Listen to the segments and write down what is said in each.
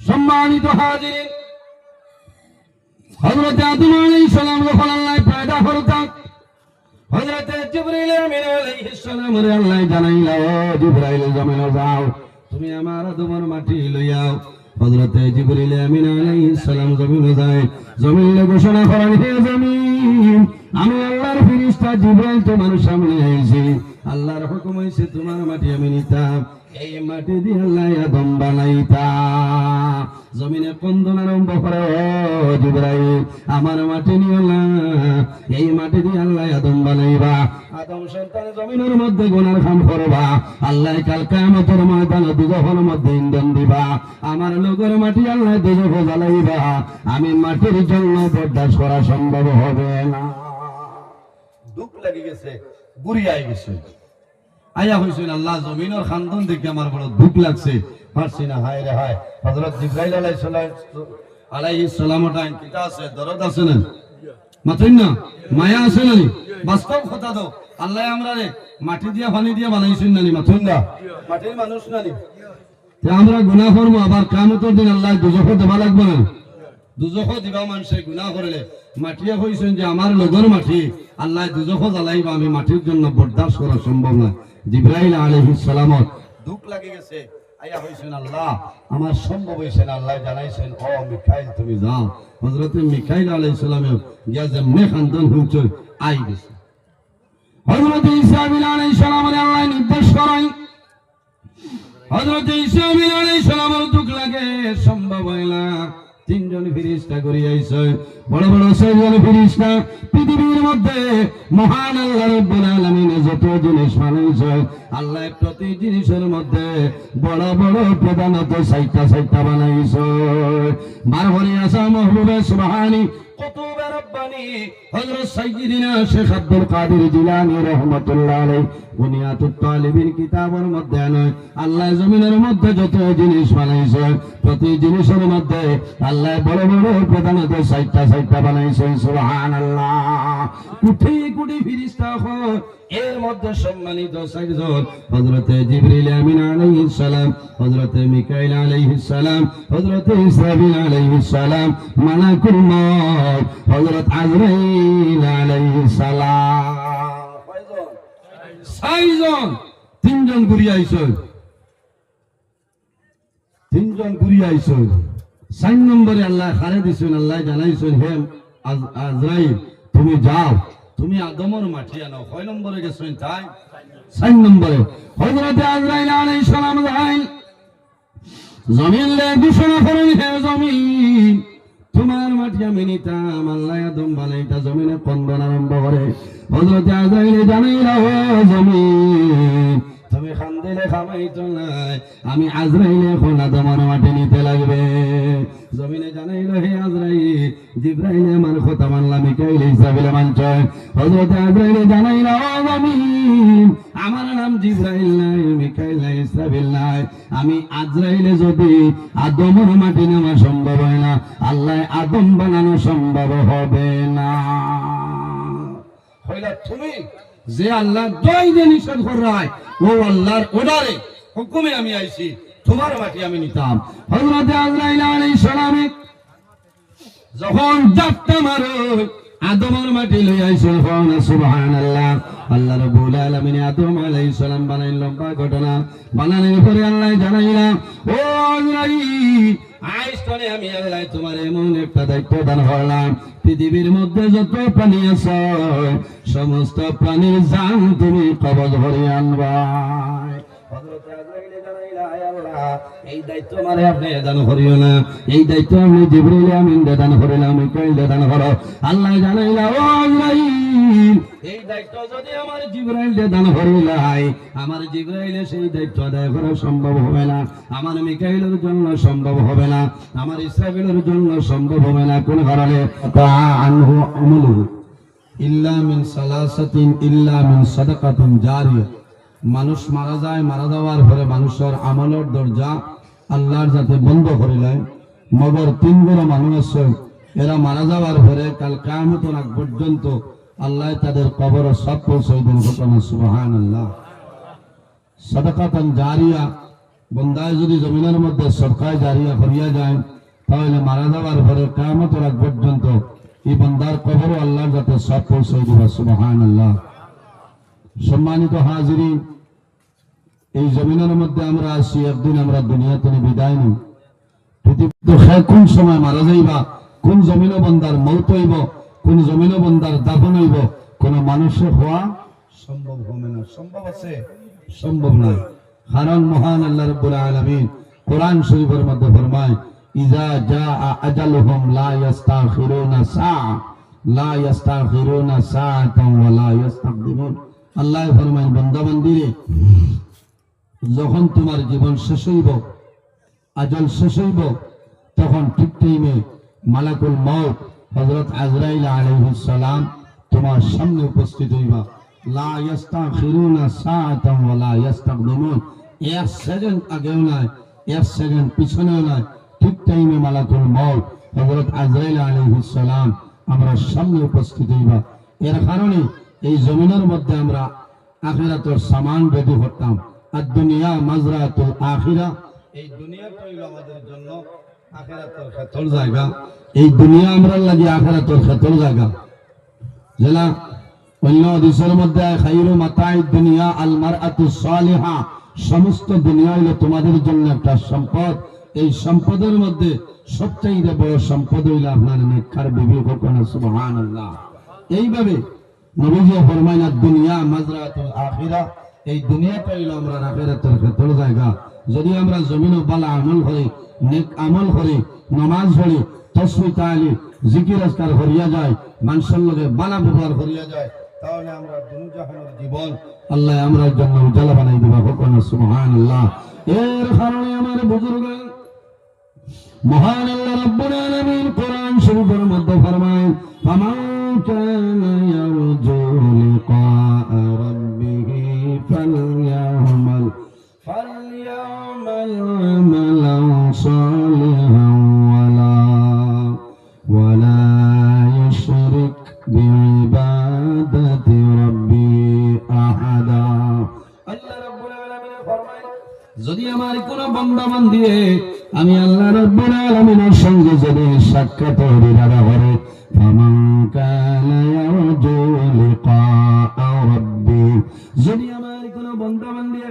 সম্মানিত হাজির। আদম আলাইহিস সালাম যখন আল্লাহ পয়দা হযরত জিবরাইল আমিন আলাইহিস সালাম রে আল্লাহ জানাইলা জিবরাইল যাও। তুমি আমার আদমের মাটি লইয়াও। হযরত জিবরাইল আমিন আলাইহিস সালাম জমিন যায়। জমিন ঘোষণা করেন হে জমিন আমি ফেরেশতা জিবরাইল তোমার সামনে আইছি। আল্লাহর হুকুম হইছে, তোমার মাটি আমি নিতাম। এই মাটি দিয়ে আল্লাহ আদম বানাইতা জমিনে কন্দন আরম্ভ করে ও জিবরাইল। আমার মাটি নিয়ে এই মাটি দিয়ে আল্লাহ আদম বানাইবা। আদম সন্তান জমিনের মধ্যে গুনার খাম করবা। আল্লাহ কাল কামতের ময়দানে দুজনের মধ্যে ইন্ধন দিবা। আমার লোকের মাটি আল্লাহ দুজক জ্বালাইবা। আমি মাটির জন্য বরদাস্ত করা সম্ভব হবে না। দুঃখ লাগি গেছে গুড়িয়াই গেছে। আয়া হইছেন আল্লাহ জমিনের খান্দন দেখে আমার বড় দুঃখ লাগছে। পারছি না, হায় রে হায়। হযরত জিব্রাইল আলাইহিস সালাম আলাইহিস সালাম টাইম কিতা আছে, দরদ আছে না? মাথুন না? মায়া আছে না? বাস্তব কথা দাও আল্লাহ আমরা রে মাটি দিয়া পানি দিয়া বানাইছেন না মাথুন না মাটির মানুষ না তে আমরা গুনাহ করব, আবার কামতের দিন আল্লাহ দুজখ দেবা লাগবে না। দুজখ দিবা মানুষে গুনাহ করলে, মাটিয়া কইছেন যে আমার লগর মাটি, আল্লাহ দুজখ জ্বালাইবা, আমি মাটির জন্য বরদাস্ত করা সম্ভব না জিব্রাইল আলাইহিস সালামত দুঃখ লাগি গেছে সম্ভব তুমি লাগে তিনজন ফিরিস্তা করিয়াইছে। বড় বড় ছয়জন ফিরিস্তা, পৃথিবীর মধ্যে মহান আল্লাহ রব্বুল আলামিন যত জিনিস বানাইছে আল্লাহ প্রতি জিনিসের মধ্যে বড় বড় প্রধানত সাইটা সাইটা বানাইছে। বারবরি আসা মহবুবে সুবহানি আনে আল্লাহ জমিনের মধ্যে যত জিনিস বানাইছে, প্রতি জিনিসের মধ্যে আল্লাহ বড় বড় প্রধানত সাইটটা সাইটটা বানাইছে সুবহানাল্লাহ। কোটি কোটি ফেরেশতা হয় এর মধ্যে সম্মানিত সাইজন হযরতে জিবরিল আমিন আলাইহিস সালাম, হযরতে মিকাইল আলাইহিস সালাম, হযরতে ইসরাফিল আলাইহিস সালাম, মালাকুল মউত, হযরত আজরাইল আলাইহিস সালাম। কয়জন? তিনজন ঘুরি আইছ তিনজন ঘুরি আইছ চার নম্বরে আল্লাহ খারে দিছেন, আল্লাহ জানাইছেন, হে আজ- আজরাইল, তুমি যাও, তুমি আদমর মাটি আনো। কয় নম্বরে গেছেন তাই? চার নম্বরে। হযরত আজরাইল আলাইহিস সালাম যাই জমিন লে ঘোষণা করেন হে জমিন। তোমার মাটি আমি নিতাম, আল্লাহ আদম বানাইতা জমিনে কন্দন আরম্ভ করে। হজরত আজাইলে জানাইলা, ও জমিন তুমি খান্দিলে খামাইতো নাই। আমি আজরাইলে এখন আদমের মাটি নিতে লাগবে। জমিনে জানাইলো হে আজরাইল, জিব্রাইলে আমার কথা মানলা, মিকাইলে ইসরাফিলে মানছয় হযরত আজরাইলে জানাইলো জমিন, আমার নাম জিব্রাইল নাই, মিকাইল নাই, ইসরাফিল নাই। আমি আজরাইলে যদি আদমের মাটি নেওয়া সম্ভব হয় না, আল্লাহ আদম বানানো সম্ভব হবে না। হইলা তুমি যে আল্লাহ নিষেধ করায় ও আল্লাহর ওডারে হুকুমে আমি আইছি, তোমার মাটি আমি নিতাম। হযরত আজরাইল আলাইহিস যখন জাপটা মারো, আদমের মাটি লই আইছেন কোন সুবহানাল্লাহ, আল্লাহ রাব্বুল আলামিন আদম আলাইহিস সালাম বানাইল লম্বা ঘটনা। বানানোর পরে আল্লাহ জানাইলা ও আজরাইল আইসনে আমি আল্লাহ তোমার এমন একটা দায়িত্ব দান করলাম। পৃথিবীর মধ্যে যত প্রাণী আছে, সমস্ত প্রাণীর জান তুমি কবজ করে আনবা হযরত আজরাইলে জানাইলা, আয় আল্লাহ, এই দায়িত্ব করিও না। এই দায়িত্ব জিবরিল আমিন দান করিলাম, মিকাইল দান করো। আল্লাহ জানাইলা, ও আজরাইল এই দায়িত্ব যদি আমার জিবরাইল দান করিলাই, আমার জিবরাইলে সেই দায়িত্ব আদায় করা সম্ভব হবে না। আমার মিকাইলের জন্য সম্ভব হবে না। আমার ইসরাফিলের জন্য সম্ভব হবে না। কোন কারণে? তা আনহু আমলুহু। ইল্লা মিন সালাসাতিন, ইল্লা মিন সাদাকাতিন জারিয়া। মানুষ মারা যায়, মারা যাওয়ার পরে মানুষের আমলের দরজা আল্লাহর যাতে বন্ধ করিলেন মগর তিন বড় মানুষ আছে। এরা মারা যাওয়ার পরে কাল কামতন আগ পর্যন্ত আল্লাহ তাদের কবর সব পৌঁছাই দেন ঘটনা। সুবহান আল্লাহ সদকাতন জারিয়া, বন্দায় যদি জমিনের মধ্যে সরকার জারিয়া করিয়া যায়, তাহলে মারা যাওয়ার পরে কামত রাত পর্যন্ত এই বন্দার কবরও আল্লাহর যাতে সব পৌঁছে দিবা। সুবহান আল্লাহ সম্মানিত হাজিরি, এই জমিনের মধ্যে আমরা আসি একদিন আমরা দুনিয়া থেকে বিদায় নিই। পৃথিবীতে কোন সময় মারা যাইবা, কোন জমিন বন্দার মৌত হইব, কোন জমিন বন্দার দাফন হইব, কোন মানুষের হওয়া সম্ভব হবে না। সম্ভব আছে? সম্ভব নয় কারণ মহান আল্লাহ রাব্বুল আলামিন কোরআন শরীফের মধ্যে ফরমায়, ইজা জা আজালুহুম লা ইস্তাখিরুনা সা লা ইস্তাখিরুনা সাআতান ওয়া লা আল্লাহ ফরমায় বান্দা বান্দিরে যখন তোমার জীবন শেষ হইব, আজল শেষ হইব, তখন ঠিক টাইমে মালাকুল মউত হযরত আজরাইল আলাইহিস সালাম তোমার সামনে উপস্থিত হইবা। আমরা সামনে উপস্থিত হইবা। এর কারণে এই জমিনের মধ্যে আমরা আখিরাতের সামান বেদি করতাম আর দুনিয়া মাজরাতুল আখিরা, এই দুনিয়া হইল আমাদের জন্য জায়গা। এই দুনিয়া আমরা জায়গা। যেটা অন্য মধ্যে দুনিয়া আল মারআতু সালিহা। সমস্ত দুনিয়া হইল তোমাদের জন্য একটা সম্পদ। এই সম্পদের মধ্যে সবচেয়ে বড় সম্পদ হইল আপনার নেককার বিবি কখনো সুবহানাল্লাহ। এইভাবে নবীজি দুনিয়া মাজরাতুল আখিরা এই হইল আমরা আখিরাতের ক্ষেত্র জায়গা যদি আমরা জমিন আমল করি, নেক আমল করি, নামাজ তসমি জিকির যায়, মানুষের লগে বালা ব্যবহার যায় এর আমার মহান কানা ইয়ারজু লিকা রাব্বিহি ফালইয়ামাল ফালইয়ামাল আমালান সালিহান ওয়ালা ওয়ালা ইউশরিক বিইবাদাতি রাব্বি আহাদা আল্লাহ রাব্বুল আলামিন ফরমায় যদি আমার কোন বান্দা বান্দিয়ে আমি আল্লাহ রাব্বুল আলামিনের সঙ্গে যদি সাক্ষাৎ হরিদারা করে ফামান কানা ইয়ারজু লিকা রাব্বি যদি আমার কোন বান্দা বান্দিয়ে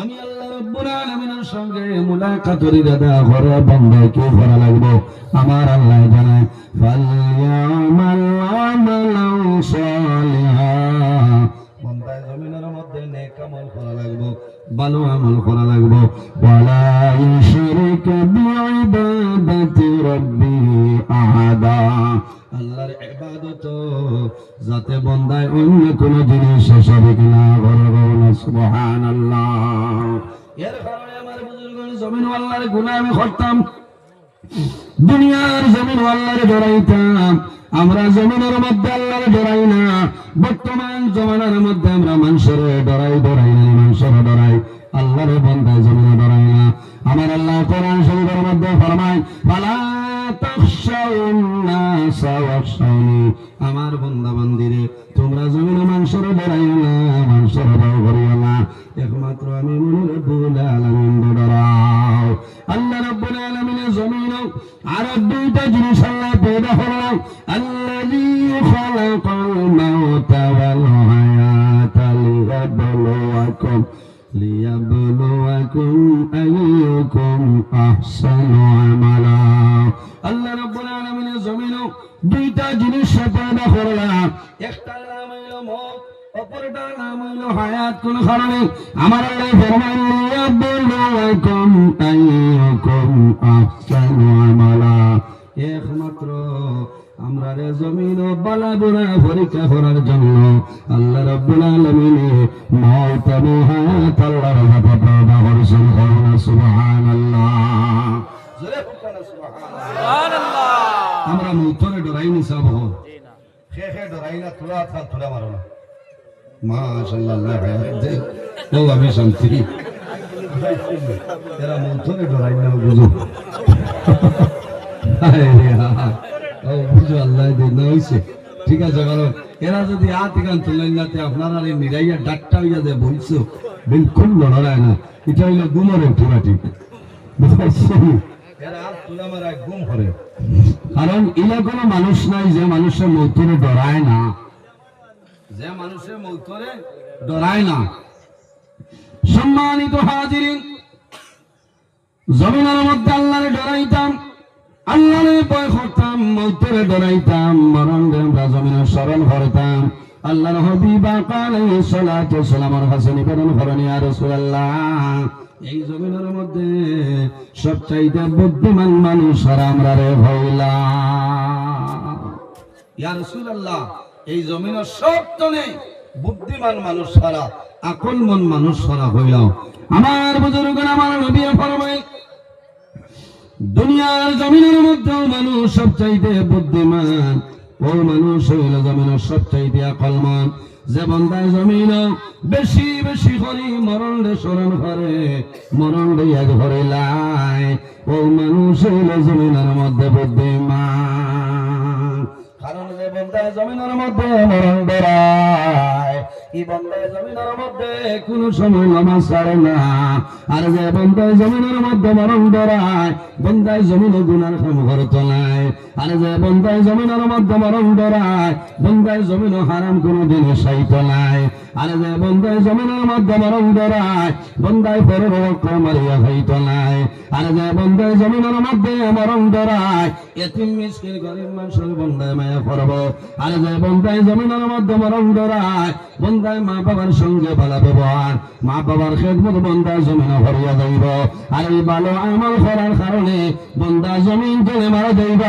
আমি আল্লাহ রাব্বুল আলামিনের সঙ্গে মুলাকাত হরিদারা করে বান্দা কি করা লাগবে? আমার আল্লাহ জানায় ফালইয়ামাল আমালান সালিহা। বন্দায় জমিনের মধ্যে নেক আমল করা লাগবো, ভালো আমল করা লাগবো। ওয়ালা ইউশরিক বিইবাদাতি রাব্বিহি আহাদা। আল্লাহর ইবাদত, যাতে বন্দায় অন্য কোন জিনিস শরীক না করবে না সুবহানাল্লাহ। এর কারণে আমার বুজুর্গগণ জমিন আল্লাহর গুনাহ আমি করতাম। দুনিয়ার জমিন আল্লাহরে ডরাইতাম আমরা জমিনের মধ্যে আল্লাহরে ডরাই না। বর্তমান জমানার মধ্যে আমরা মানুষের ডরাই ডরাই না মানুষের ডরাই আল্লাহরে বন্ধায় জমিনে ডরাই না। আমার আল্লাহ কোরআন শরীফের মধ্যে ফরমায় ওয়াখশাউনি আমার বন্দা বান্দিরে তোমরা জমিনে মানুষের ডরাই না মানুষের ভয় করিও না। একমাত্র আমি মনে রব্বুল আলামিন আল্লাহ রব্বুল জমিন আর দুইটা জিনিস আল্লাহ মাউতা ওয়াল হায়াতা লিয়াবলুয়াকুম আইয়ুকুম আহসানু আমালা। আল্লাহ রাব্বুল আলামিনের জমিন দুইটা জিনিস পয়দা করলাম একটা নাম হইল মত অপরটার নাম হইল হায়াত। কোন কারণে? আমার আল্লাহ ফরমান লিয়াবলুয়াকুম আইয়ুকুম আহসানু আমালা। একমাত্র আমরা রে জমিন বালা বুড়া পরীক্ষা করার জন্য। আল্লাহ রাব্বুল আলামিন মওত এবং হায়াত আল্লাহর হাতে পয়দা করেছেন করুন সুবহানাল্লাহ। জোরে হোক না সুবহানাল্লাহ। আমরা মৌতরে ডরাই নি সব হো। খে খে, ডরাই না তোরা থাক তোরা মারো না। মাশাআল্লাহ আল্লাহ ও, আমি শান্তি। এরা মৌতরে ডরাই না বুঝো। হায় ও বুঝো আল্লাহ না ঠিক আছে কারণ এরা যদি এখান তুলেন না আপনারা নিরাইয়া হইয়া যে বলছো বিলকুল লড়ায় না। এটা হইল কারণ কোনো মানুষ নাই যে মানুষের মৌতরে ডরায় না। যে মানুষের মৌতরে ডরায় না। সম্মানিত হাজিরিন, জমিনের মধ্যে আল্লাহরে ডরাইতাম আল্লাহরে ভয় করতাম, মৌতরে ডরাইতাম, মরণ আমরা জমিনের স্মরণ করতাম আল্লাহর হবিবা সালামের নিবেদন করেন রাসূলুল্লাহ। এই জমিনের মধ্যে সবচাইতে বুদ্ধিমান মানুষ আর আমরা রে হইলাম। ইয়া রাসূলুল্লাহ, এই জমিনের সব তনে বুদ্ধিমান মানুষ ছাড়া আকল মন মানুষ ছাড়া হইলাম। আমার বুজুর্গ, আমার নবী ফরমাই দুনিয়ার জমিনের মধ্যেও মানুষ সবচাইতে বুদ্ধিমান। ও মানুষ হইল জমিনের সবচাইতে আকলমান। যে বন্দায় জমিন বেশি বেশি করি মরণ রে স্মরণ করে মরণ রে এক ঘরে লাই। ও মানুষ হইল জমিনের মধ্যে বুদ্ধিমান। কারণ যে বন্দায় জমিনের মধ্যে মরণ বেড়ায় এই বন্দায় জমিনের মধ্যে? কোন সময় নামাজ ছাড়ে না। আর যে বন্দায় জমিনের মধ্যে মরণ বেড়ায় বন্দায় জমিনে গুনার করতে নাই। আর যে বন্দায় জমিনের মধ্যে মরণ বেড়ায় বন্দায় জমিন হারাম কোনো দিনে সাইত নাই। আর যে বন্দায় জমিনের মধ্যে মরণ বেড়ায় বন্দায় পরের মারিয়া হইত নাই। আর যে বন্দায় জমিনের মধ্যে মরণ বেড়ায়, এতিম আর যে মা সঙ্গে ভালো ব্যবহার, মা বাবার খেদমত বন্দায় জমিনে ভরিয়া যাইব। আর এই ভালো কারণে বন্দা জমিন চলে মারা যাইবা।